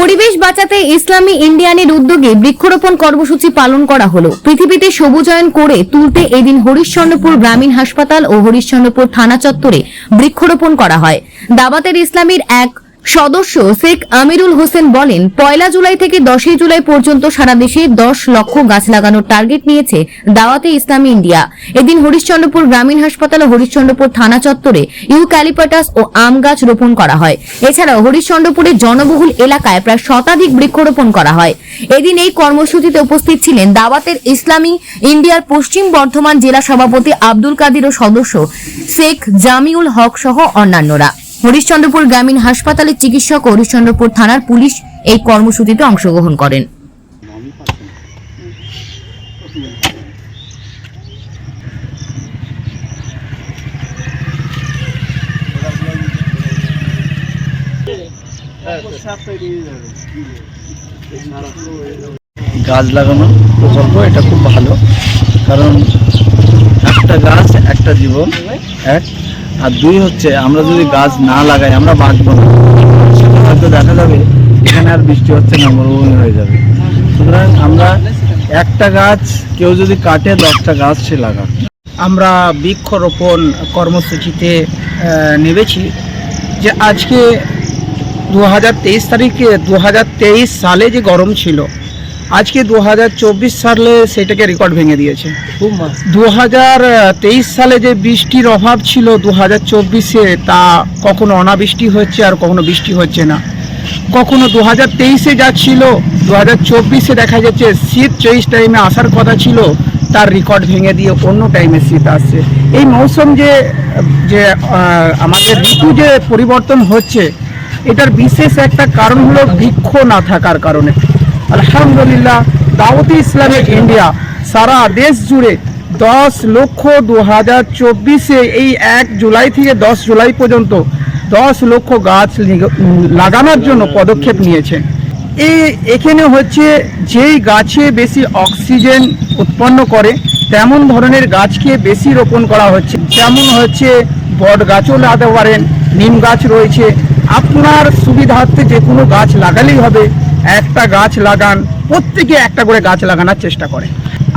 পরিবেশ বাঁচাতে ইসলামী ইন্ডিয়ানের উদ্যোগে বৃক্ষরোপণ কর্মসূচি পালন করা হলো। পৃথিবীতে সবুজায়ন করে তুলতে এদিন হরিশ্চন্দ্রপুর গ্রামীণ হাসপাতাল ও হরিশ্চন্দ্রপুর থানা চত্বরে বৃক্ষরোপণ করা হয়। দাবাতের ইসলামীর এক সদস্য শেখ আমিরুল হোসেন বলেন, পয়লা জুলাই থেকে দশই জুলাই পর্যন্ত সারা দেশে দশ লক্ষ গাছ লাগানোর টার্গেট নিয়েছে দাওয়াতে ইসলামী ইন্ডিয়া। এদিন হরিশ্চন্দ্রপুর গ্রামীণ হাসপাতাল ও হরিশ্চন্দ্রপুর থানা চত্বরে ইউক্যালিপাটাস ও আম গাছ রোপণ করা হয়। এছাড়াও হরিশ্চন্দ্রপুরের জনবহুল এলাকায় প্রায় শতাধিক বৃক্ষরোপণ করা হয়। এদিন এই কর্মসূচিতে উপস্থিত ছিলেন দাওয়াতের ইসলামী ইন্ডিয়ার পশ্চিম বর্ধমান জেলা সভাপতি আব্দুল কাদির ও সদস্য শেখ জামিউল হক সহ অন্যান্যরা। হরিশ্চন্দ্রপুর গ্রামীণ হাসপাতালের চিকিৎসক হরিশ্চন্দ্রপুর থানার পুলিশ এই কর্মসূচিতে অংশগ্রহণ করেন। গাছ লাগানো প্রকল্প, এটা খুব ভালো। কারণ একটা গাছ, একটা জীবন, এক আর দুই হচ্ছে, আমরা যদি গাছ না লাগাই, আমরা বাঁচব না। হয়তো দেখা যাবে, এখানে আর বৃষ্টি হচ্ছে না মরুভূমি হয়ে যাবে। সুতরাং আমরা একটা গাছ, কেউ যদি কাটে, দশটা গাছ সে লাগাক। আমরা বৃক্ষরোপণ কর্মসূচিতে নেমেছি যে আজকে দু হাজার তেইশ তারিখে দু হাজার তেইশ সালে যে গরম ছিল আজকে দু হাজার চব্বিশ সালে সেটাকে রেকর্ড ভেঙে দিয়েছে। দু হাজার তেইশ সালে যে বৃষ্টির অভাব ছিল দু হাজার চব্বিশে তা কখনো অনাবৃষ্টি হচ্ছে আর কখনো বৃষ্টি হচ্ছে না। কখনো দু হাজার তেইশে যা ছিল দু হাজার চব্বিশে দেখা যাচ্ছে শীত চব্বিশ টাইমে আসার কথা ছিল তার রেকর্ড ভেঙে দিয়ে অন্য টাইমে শীত আসছে। এই মৌসুম যে যে আমাদের ঋতু যে পরিবর্তন হচ্ছে এটার বিশেষ একটা কারণ হলো বৃক্ষ না থাকার কারণে। আলহামদুলিল্লাহ, দাওয়াতি ইসলামিক ইন্ডিয়া, সারা দেশ জুড়ে দশ লক্ষ দু হাজার চব্বিশে এই এক জুলাই থেকে দশ জুলাই পর্যন্ত দশ লক্ষ গাছ লিগ- লাগানোর জন্য পদক্ষেপ নিয়েছে। এই এখানে হচ্ছে যেই গাছে বেশি অক্সিজেন উৎপন্ন করে, তেমন ধরনের গাছকে বেশি রোপণ করা হচ্ছে। যেমন হচ্ছে বট গাছও লাগাতে পারেন, নিম গাছ রয়েছে। আপনার সুবিধার্থে যে কোনো গাছ লাগালেই হবে। একটা গাছ লাগান, প্রত্যেকে একটা করে গাছ লাগানোর চেষ্টা করে।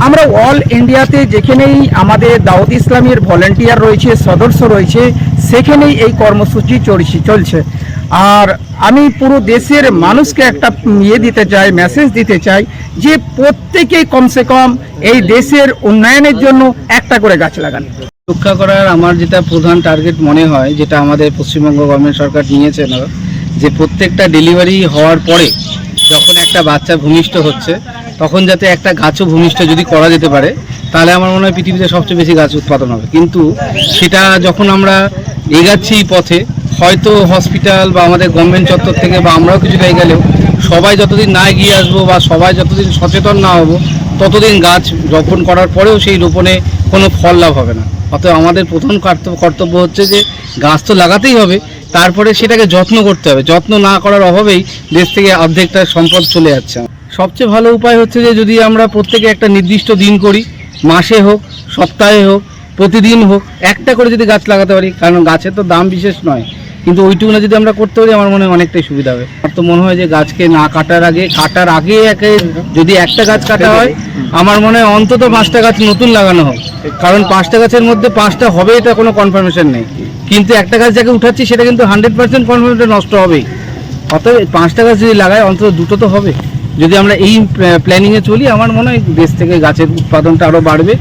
আমরা অল ইন্ডিয়াতে যেখানেই আমাদের দাউদ ইসলামের ভলেন্টিয়ার রয়েছে, সদস্য রয়েছে, সেখানেই এই কর্মসূচি চলছে চলছে। আর আমি পুরো দেশের মানুষকে একটা ইয়ে দিতে চাই মেসেজ দিতে চাই যে প্রত্যেকেই কমসে কম এই দেশের উন্নয়নের জন্য একটা করে গাছ লাগান। রক্ষা করার আমার যেটা প্রধান টার্গেট মনে হয়, যেটা আমাদের পশ্চিমবঙ্গ গভর্নমেন্ট সরকার নিয়েছে না, যে প্রত্যেকটা ডেলিভারি হওয়ার পরে যখন একটা বাচ্চা ভূমিষ্ঠ হচ্ছে, তখন যাতে একটা গাছও ভূমিষ্ঠ যদি করা যেতে পারে, তাহলে আমার মনে হয় পৃথিবীতে সবচেয়ে বেশি গাছ উৎপাদন হবে। কিন্তু সেটা যখন আমরা এগাচ্ছি পথে, হয়তো হসপিটাল বা আমাদের গভর্নমেন্ট চত্বর থেকে বা আমরাও কিছু জায়গায় গেলেও সবাই যতদিন না এগিয়ে আসব বা সবাই যতদিন সচেতন না হব, ততদিন গাছ রোপণ করার পরেও সেই রোপণে কোনো ফল লাভ হবে না। অতএব আমাদের কর্তব্য কর্তব্য হচ্ছে যে, গাছ তো লাগাতেই হবে তারপরে সেটাকে যত্ন করতে হবে। যত্ন না করার অভাবেই দেশ থেকে অর্ধেকটা সম্পদ চলে যাচ্ছে। সবচেয়ে ভালো উপায় হচ্ছে যে, যদি আমরা প্রত্যেকে একটা নির্দিষ্ট দিন করি, মাসে হোক, সপ্তাহে হোক, প্রতিদিন হোক, একটা করে যদি গাছ লাগাতে পারি, কারণ গাছের তো দাম বিশেষ নয়। কিন্তু ওইটুকু না যদি আমরা করতে পারি, আমার মনে হয় অনেকটাই সুবিধা হবে। আমার তো মনে হয় যে গাছকে না কাটার আগে কাটার আগে একে যদি একটা গাছ কাটা হয়, আমার মনে হয় অন্তত পাঁচটা গাছ নতুন লাগানো হোক। কারণ পাঁচটা গাছের মধ্যে পাঁচটা হবে এটা কোনো কনফার্মেশন নেই। কিন্তু একটা গাছ যাকে উঠাচ্ছি, সেটা কিন্তু হান্ড্রেড পার্সেন্ট কনফার্মেশন নষ্ট হবেই। অতএব পাঁচটা গাছ যদি লাগায় অন্তত দুটো তো হবে। যদি আমরা এই প্ল্যানিংয়ে চলি, আমার মনে হয় দেশ থেকে গাছের উৎপাদনটা আরও বাড়বে।